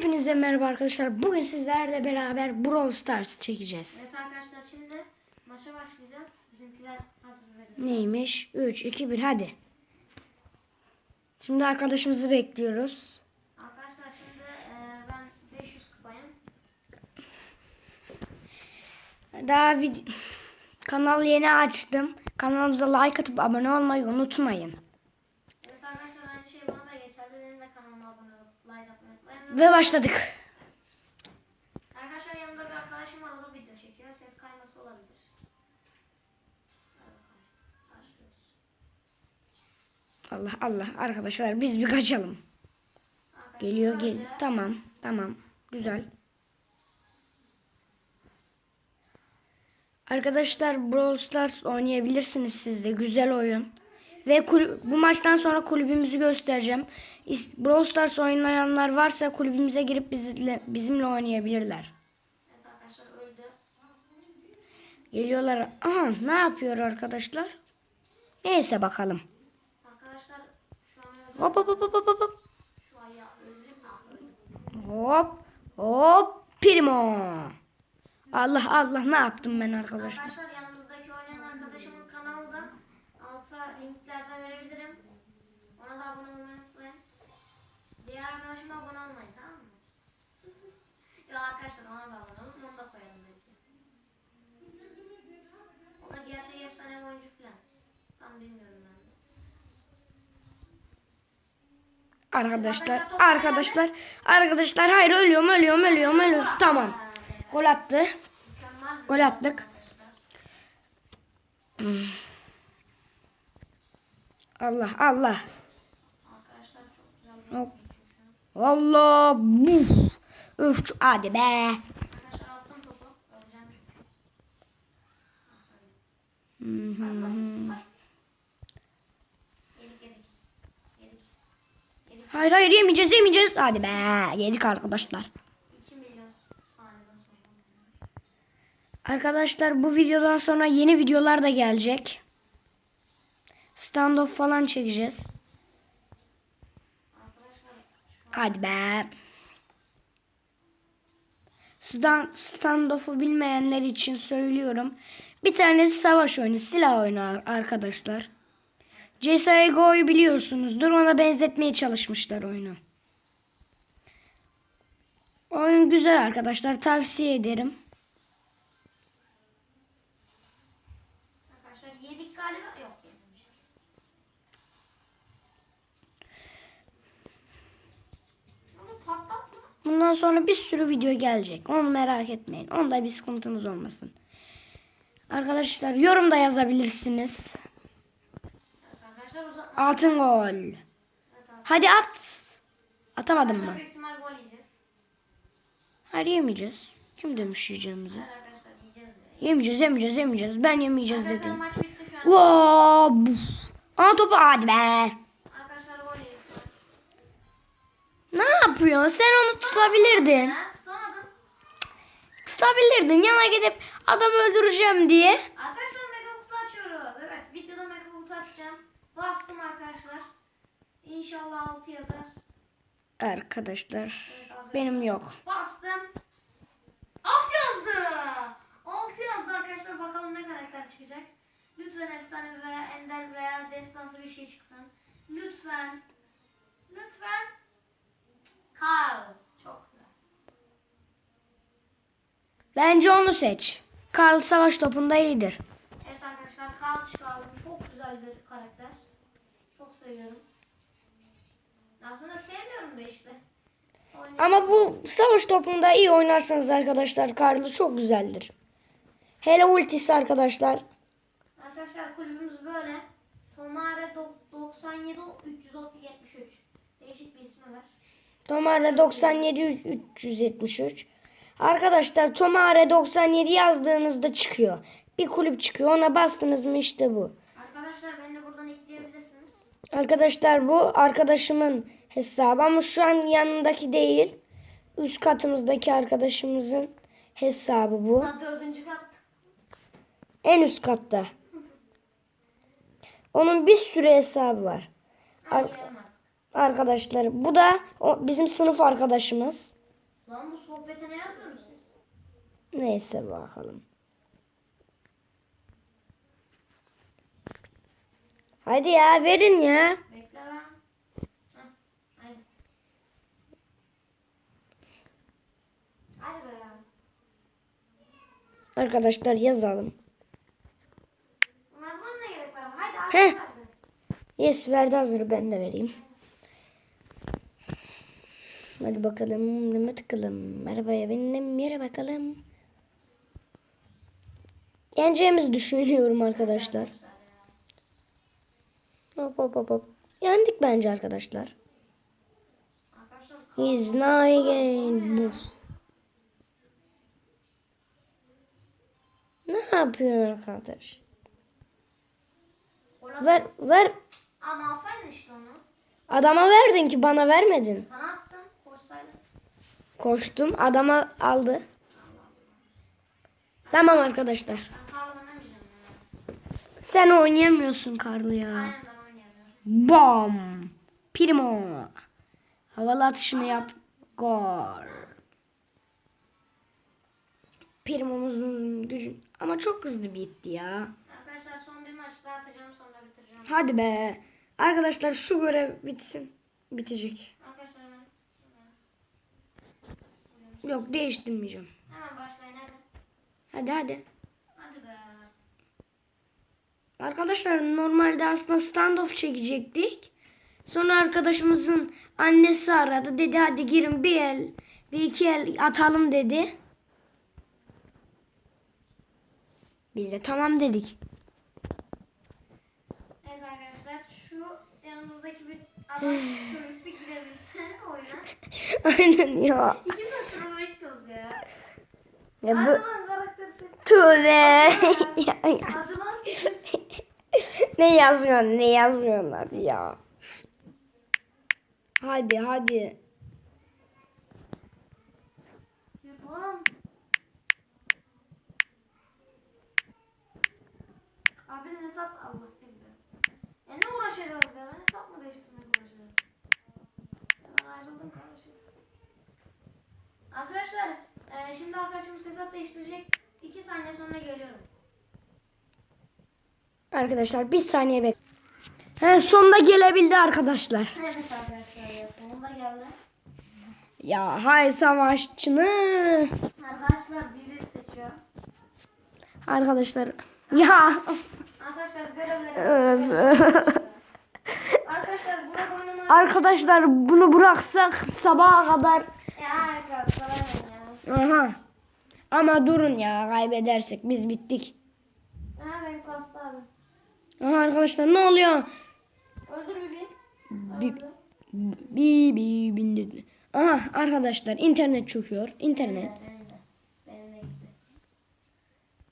Hepinize merhaba arkadaşlar. Bugün sizlerle beraber Brawl Stars çekeceğiz. Evet arkadaşlar şimdi maça başlayacağız. Bizimkiler hazır veririz. Neymiş? 3, 2, 1 hadi. Şimdi arkadaşımızı bekliyoruz. Arkadaşlar şimdi e, ben 500 kupayım. Daha vid- kanal yeni açtım. Kanalımıza like atıp abone olmayı unutmayın. Evet arkadaşlar aynı şey bana da geçerli. Benim de kanalıma abone olup like atmayı unutmayın. Ve başladık. Arkadaşlar yanımda bir arkadaşım var. O da video çekiyor. Ses kayması olabilir. Allah Allah arkadaşlar biz bir kaçalım. Arkadaşlar Geliyor gel. Tamam tamam. Güzel. Arkadaşlar Brawl Stars oynayabilirsiniz siz de. Güzel oyun. Ve bu maçtan sonra kulübümüzü göstereceğim. Brawl Stars oynayanlar varsa kulübümüze girip bizimle, bizimle oynayabilirler. Geliyorlar. Aha ne yapıyor arkadaşlar? Neyse bakalım. Arkadaşlar. Hop hop hop hop hop hop. Hop hop primo. Allah Allah ne yaptım ben arkadaşlar? Arkadaşlar yanımızdaki oynayan arkadaşımın kanalı da alta linklerden verebilirim. Ona da abone olmayı unutmayın. Diğer arkadaşıma abone olmayın tamam mı? ya arkadaşlar ona da abone olun onu da koyalım belki. O da gerçek efsane oyuncu falan. Tam bilmiyorum ben. Arkadaşlar, arkadaşlar, arkadaşlar hayır ölüyorum, ölüyorum, ölüyorum, ölüyorum. Tamam. Gol attı. Gol attık. Hmm. Allah Allah. Arkadaşlar çok güzel bir Hop. an. Allah. Buf. Öf. Hadi be. Hı hı. Hayır hayır yemeyeceğiz yemeyeceğiz. Hadi be. Yedik arkadaşlar. 2 milyon saniyeden sonra. Arkadaşlar bu videodan sonra yeni videolar da gelecek. Standoff falan çekeceğiz. Hadi be. Stand, standoff'u bilmeyenler için söylüyorum. Bir tanesi savaş oyunu, silah oyunu ar- arkadaşlar. CSGO'yu biliyorsunuzdur. Ona benzetmeye çalışmışlar oyunu. Oyun güzel arkadaşlar. Tavsiye ederim. arkadaşlar yedik galiba yok yememiş. Onu patlatma. Bundan sonra bir sürü video gelecek. Onu merak etmeyin. Onda bir sıkıntınız olmasın. Arkadaşlar yorum da yazabilirsiniz. Altın gol. Hadi at. Atamadım mı? Hayır yemeyeceğiz. Kim demiş yiyeceğimizi? Yemeyeceğiz, yemeyeceğiz, yemeyeceğiz. Ben yemeyeceğiz dedim. Wow. Aa topu hadi be. Ne yapıyorsun? Sen onu tutabilirdin. Tutamadım. Tutabilirdin. Yana gidip adam öldüreceğim diye. Arkadaşlar mega kutu açıyoruz. Evet videoda mega kutu açacağım. Bastım arkadaşlar. İnşallah 6 yazar. Arkadaşlar Evet, arkadaşlar. benim yok. Bastım. Alt yazdı. Alt yazdı arkadaşlar. Bakalım ne karakter çıkacak. Lütfen efsane veya ender veya destansı bir şey çıksın. Lütfen. Lütfen. Carl. Çok güzel. Bence onu seç. Karl savaş topunda iyidir. Evet arkadaşlar Carl çıkardım. Çok güzel bir karakter. Çok seviyorum. Aslında sevmiyorum da işte. Oynayalım. Ama bu savaş topunda iyi oynarsanız arkadaşlar Karl'ı çok güzeldir. Hele ultisi arkadaşlar. Arkadaşlar kulübümüz böyle. Tomare dok- 97 373. Değişik bir ismi var. Tomare 97 373. Arkadaşlar Tomare 97 yazdığınızda çıkıyor. Bir kulüp çıkıyor. Ona bastınız mı işte bu. Arkadaşlar beni de buradan ekleyebilirsiniz. Arkadaşlar bu arkadaşımın hesabı ama şu an yanındaki değil. Üst katımızdaki arkadaşımızın hesabı bu. Ha dördüncü kat. En üst katta. Onun bir sürü hesabı var. Ar- yiyelim artık. Arkadaşlar bu da o bizim sınıf arkadaşımız. Lan bu sohbete ne yazıyorsunuz siz? Neyse bakalım. Hadi ya verin ya. Bekle lan. Heh, hadi. Hadi be ya. Arkadaşlar yazalım. Yazmana ne gerek var? Hadi Heh. hadi. hadi. Yes verdi hazır ben de vereyim. Hadi bakalım deme tıkalım. Arabaya bindim yere bakalım. Yeneceğimizi düşünüyorum arkadaşlar. Hop hop hop hop. Yendik bence arkadaşlar. He's not again. Ne yapıyorsun arkadaş? Ver ver. Ama alsaydın işte onu. Adama verdin ki bana vermedin. Sana. Koşsaydın. Koştum adama aldı. Tamam arkadaşlar. Sen oynayamıyorsun Karlı ya. Bom. Primo. Havalı atışını yap. Gol. Primo'muzun gücü ama çok hızlı bitti ya. Arkadaşlar son bir maç daha atacağım sonra bitireceğim. Hadi be. Arkadaşlar şu görev bitsin. Bitecek. Arkadaşlar hemen. Yok değiştirmeyeceğim. Hemen başlayın hadi. Hadi hadi. Hadi be. Arkadaşlar normalde aslında standoff çekecektik. Sonra arkadaşımızın annesi aradı. Dedi hadi girin bir el bir iki el atalım dedi. Biz de tamam dedik. Evet arkadaşlar şu yanımızdaki bir çocuk bir oyuna. Aynen ya. İki bekliyoruz ya. ya bu tövbe. Ne yazmıyorsun ne yazmıyorsun hadi ya. Hadi hadi. Yapalım. Abi hesap Allah bilmiyor. Ya ne uğraşacağız ya? Ben hesap mı değiştirmek ayrıldım kardeşim. Arkadaşlar e, şimdi arkadaşımız hesap değiştirecek. 2 saniye sonra geliyorum. Arkadaşlar bir saniye bek. He sonunda gelebildi arkadaşlar. Evet arkadaşlar ya sonunda geldi. Ya hay savaşçını. Arkadaşlar biri seçiyor. Arkadaşlar ya Arkadaşlar görevleri. Öf, öf. Arkadaşlar burada oynamayı... arkadaşlar bunu bıraksak sabaha kadar Ya aha ama durun ya kaybedersek biz bittik. Ha benim kastı abi. Aha arkadaşlar ne oluyor? Öldür bir bin. Bi bi bi bindi. Aha arkadaşlar internet çöküyor. İnternet. Benim de.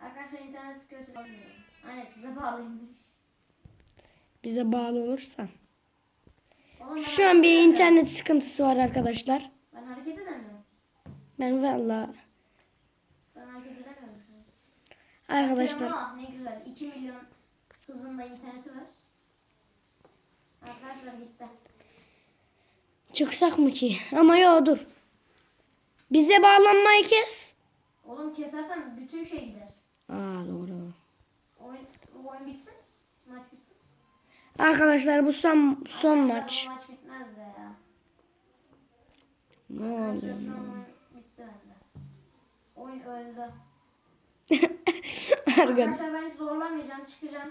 Arkadaşlar internet kötü. Aynen size bağlıymış. Bize bağlı olursa. Oğlum Şu an bir internet sıkıntısı var arkadaşlar. Ben hareket edemiyorum. Ben valla Ben hareket edemiyorum. arkadaşlar Ah, ne güzel. 2 milyon hızında interneti var. Arkadaşlar gitti. çıksak mı ki? Ama yo dur. Bize bağlanmayı kes. Oğlum kesersen bütün şey gider. Aa doğru. Oyun, oyun bitsin. Maç bitsin. Arkadaşlar bu son son Arkadaşlar, maç. Maç bitmez de ya. Ne oluyor? oyun öldü. Arkadaşlar Arkadaşlar ben hiç zorlamayacağım. Çıkacağım.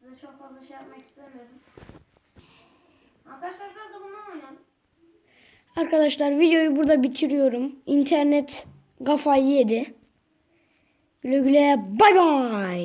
Size çok fazla şey yapmak istemiyorum. Arkadaşlar biraz da bundan oynayalım. Arkadaşlar videoyu burada bitiriyorum. İnternet kafayı yedi. Güle güle bay bay.